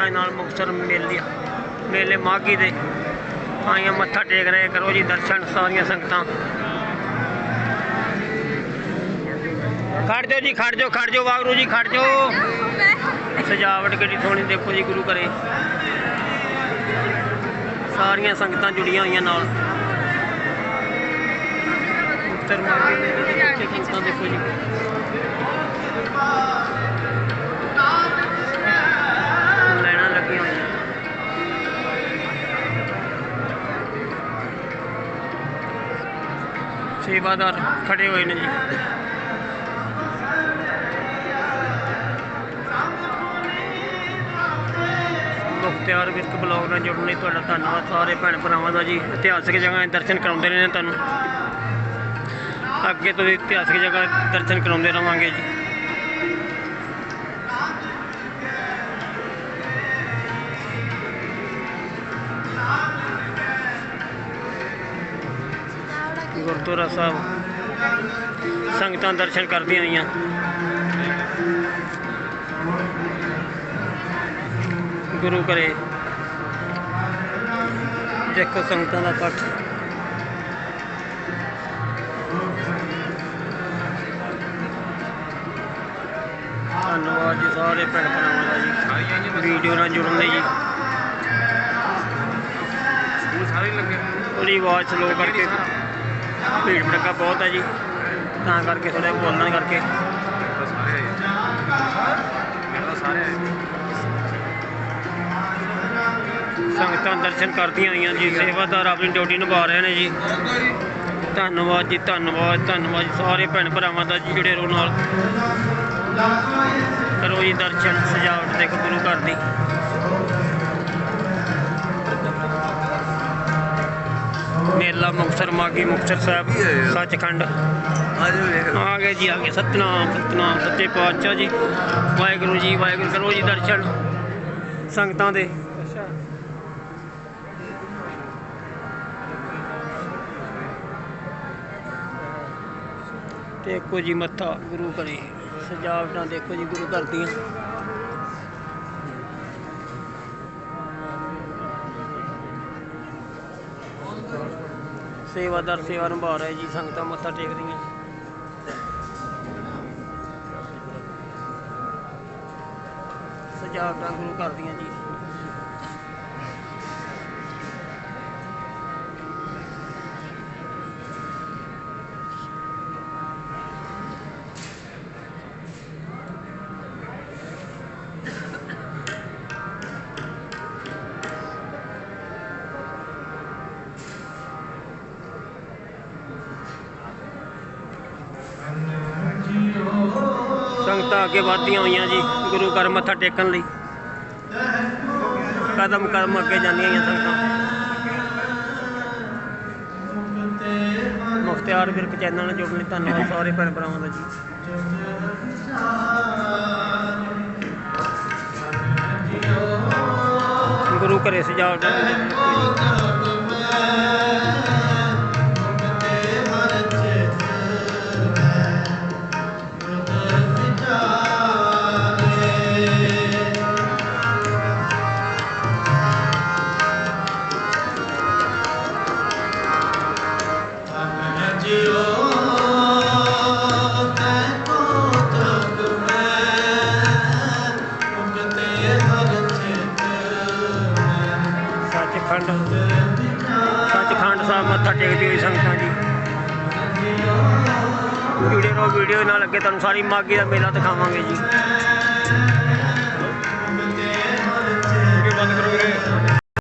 ਸੰਗਤਾਂ ਨਾਲ ਮੁਕਤਸਰ ਮੇਲੇ ਮੇਲੇ ਮਾਘੀ ਦੇ ਆਈਆਂ ਮੱਥਾ ਟੇਕ ਰਹੇ ਕਰੋ ਜੀ, ਦਰਸ਼ਨ ਸਾਰੀਆਂ ਸੰਗਤਾਂ। ਖੜ ਜਾਓ ਜੀ, ਖੜ ਜਾਓ ਖੜ ਜਾਓ ਵਾਗਰੂ ਜੀ, ਖੜ ਜਾਓ। ਸਜਾਵਟ ਕਿੱਡੀ ਸੋਹਣੀ, ਦੇਖੋ ਜੀ, ਗੁਰੂ ਘਰੇ। ਸਾਰੀਆਂ ਸੰਗਤਾਂ ਜੁੜੀਆਂ ਹੋਈਆਂ ਨਾਲ। ਮੁਕਤਸਰ ਮਾਘੀ ਦੇ ਦੇਖੋ ਜੀ। ਸੇਵਾਦਾਰ ਖੜੇ ਹੋਏ ਨੇ ਜੀ। ਮੁਖਤਿਆਰ ਵਿਰਕ ਬਲੌਗ ਨਾਲ ਜੁੜਨ ਲਈ ਤੁਹਾਡਾ ਧੰਨਵਾਦ, ਸਾਰੇ ਭੈਣ ਭਰਾਵਾਂ ਦਾ ਜੀ। ਇਤਿਹਾਸਕ ਜਗ੍ਹਾ ਦੇ ਦਰਸ਼ਨ ਕਰਾਉਂਦੇ ਰਹੇ ਨੇ ਤੁਹਾਨੂੰ। ਅੱਗੇ ਤੋਂ ਵੀ ਇਤਿਹਾਸਕ ਜਗ੍ਹਾ ਦਰਸ਼ਨ ਕਰਾਉਂਦੇ ਰਵਾਂਗੇ ਜੀ। ਗੁਰਦੁਆਰਾ ਸਾਹਿਬ। ਸੰਗਤਾਂ ਦਰਸ਼ਨ ਕਰਦੀਆਂ ਆਈਆਂ। ਗੁਰੂ ਘਰੇ। ਦੇਖੋ ਸੰਗਤਾਂ ਦਾ ਇਕੱਠ ਧੰਨਵਾਦ ਜੀ ਸਾਰੇ ਭੈਣ ਭਰਾਵਾਂ ਦਾ ਜੀ। ਵੀਡੀਓ ਨਾਲ ਜੁੜਨ ਲਈ ਜੀ। ਸਾਰੇ ਲੱਗੇ। ਥੋੜੀ ਆਵਾਜ਼ ਸਲੋ ਕਰਕੇ। ਭੀੜ ਭੜਕਾ ਬਹੁਤ ਹੈ ਜੀ। ਤਾਂ ਕਰਕੇ ਥੋੜਾ ਬੋਲਣਾ ਕਰਕੇ। ਸਾਰੇ ਮੇਰਾ ਸਾਰੇ ਸੰਗਤਾਂ ਦਰਸ਼ਨ ਕਰਦੀਆਂ ਆਈਆਂ ਜੀ। ਸੇਵਾਦਾਰ ਆਪਣੀ ਡਿਊਟੀ ਨਿਭਾ ਰਹੇ ਨੇ ਜੀ। ਧੰਨਵਾਦ ਜੀ, ਧੰਨਵਾਦ ਧੰਨਵਾਦ ਜੀ। ਸਾਰੇ ਭੈਣ ਭਰਾਵਾਂ ਦਾ ਜੀ, ਜਿਹੜੇ ਰੋ ਨਾਲ ਕਰੋ ਜੀ ਦਰਸ਼ਨ, ਸਜਾਵਟ ਦੇਖੋ ਗੁਰੂ ਘਰ ਦੀ। ਮੇਲਾ ਮੁਕਤਸਰ ਮਾਗੀ ਮੁਕਤਸਰ ਸਾਹਿਬ ਸੱਚਖੰਡ। ਆਜੋ ਵੇਖ ਆ ਗਏ ਜੀ ਆ ਗਏ। ਸਤਨਾਮ ਸਤਨਾਮ ਸੱਚੇ ਪਾਤਸ਼ਾਹ ਜੀ। ਵਾਹਿਗੁਰੂ ਜੀ ਵਾਹਿਗੁਰੂ ਕਰੋ ਜੀ ਦਰਸ਼ਨ ਸੰਗਤਾਂ ਦੇ। ਦੇਖੋ ਜੀ ਮੱਥਾ। ਗੁਰੂ ਘਰੇ ਸਜਾਵਟਾਂ ਦੇਖੋ ਜੀ ਗੁਰੂ ਘਰ ਦੀਆਂ। ਸੇਵਾਦਾਰ ਸੇਵਾ ਨਿਭਾ ਰਿਹਾ ਜੀ ਸੰਗਤਾਂ ਮੱਥਾ ਟੇਕਦੀਆਂ ਸਜਾਵਟਾਂ ਗੁਰੂ ਕਰਦੀਆਂ ਜੀ। ਸੰਗਤਾਂ ਅੱਗੇ ਵਧਦੀਆਂ ਹੋਈਆਂ ਜੀ, ਗੁਰੂ ਘਰ ਮੱਥਾ ਟੇਕਣ ਲਈ। ਕਦਮ ਕਦਮ ਅੱਗੇ ਜਾਂਦੀਆਂ ਹੋਈਆਂ ਸੰਗਤਾਂ। ਮੁਖਤਿਆਰ ਵਿਰਕ ਚੈਨਲ ਨਾਲ ਜੁੜਨ ਲਈ ਧੰਨਵਾਦ ਸਾਰੇ ਭੈਣ ਦਾ ਜੀ। ਗੁਰੂ ਘਰੇ ਸਜਾਵਟ ਸੱਚਖੰਡ ਸੱਚਖੰਡ ਸਾਹਿਬ ਮੱਥਾ ਟੇਕਦੀ ਹੋਈ ਸੰਗਤਾਂ ਜੀ। ਵੀਡੀਓ ਨੂੰ ਵੀਡੀਓ ਨਾਲ ਅੱਗੇ ਤੁਹਾਨੂੰ ਸਾਰੀ ਮਾਗੀ ਦਾ ਮੇਲਾ ਦਿਖਾਵਾਂਗੇ ਜੀ।